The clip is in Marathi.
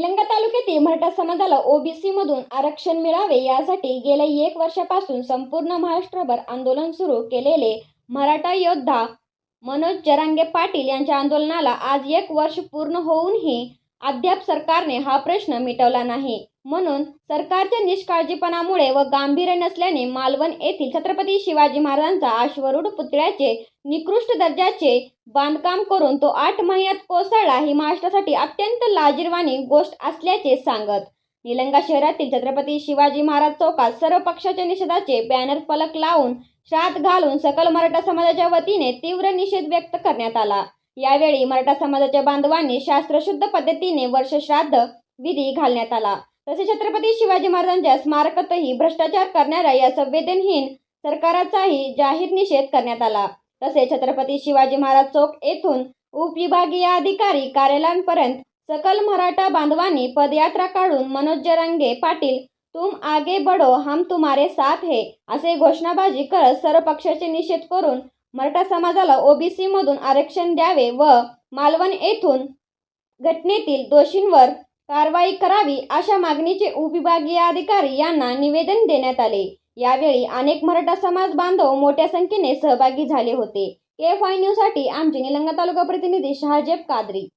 घटनेतील मराठा समाजाला ओबीसी मधून आरक्षण मिळावे यासाठी गेल्या एक वर्षापासून संपूर्ण महाराष्ट्रभर आंदोलन सुरू केलेले मराठा योद्धा मनोज जरांगे पाटील यांच्या आंदोलनाला आज एक वर्ष पूर्ण होऊनही अद्याप सरकारने हा प्रश्न मिटवला नाही. म्हणून सरकारच्या निष्काळजीपणामुळे व गांभीर्य नसल्याने मालवण येथील छत्रपती शिवाजी महाराजांचा अश्वरूढ पुतळ्याचे निकृष्ट दर्जाचे बांधकाम करून तो आठ महिन्यात कोसळला ही महाराष्ट्रासाठी अत्यंत लाजीरवाणी गोष्ट असल्याचे सांगत. निलंगा शहरातील छत्रपती शिवाजी महाराज चौकात सर्व पक्षाच्या निषेधाचे बॅनर फलक लावून श्राद्ध घालून सकल मराठा समाजाच्या वतीने तीव्र निषेध व्यक्त करण्यात आला. यावेळी मराठा समाजाच्या बांधवांनी शास्त्रशुद्ध पद्धतीने वर्षश्राद्ध विधी घालण्यात आला. तसे छत्रपती शिवाजी महाराजांच्या स्मारकातही भ्रष्टाचार करणाऱ्या या संवेदनहीन सरकाराचाही जाहीर निषेध करण्यात आला. तसे छत्रपती शिवाजी महाराज चौक येथून उपविभागीय अधिकारी कार्यालयांपर्यंत सकल मराठा बांधवांनी पदयात्रा काढून मनोज जरांगे पाटील तुम आगे बढो हम तुम्हारे साथ हे असे घोषणाबाजी करत सर्व पक्षाचे निषेध करून मराठा समाजाला ओबीसी मधून आरक्षण द्यावे व मालवण येथून घटनेतील दोषींवर कारवाई करावी अशा मागणीचे उपविभागीय अधिकारी यांना निवेदन देण्यात आले. यावेळी अनेक मराठा समाज बांधव मोठ्या संख्येने सहभागी झाले होते. के फाय न्यूजसाठी आमचे निलंगा तालुका प्रतिनिधी शहाजेब कादरी.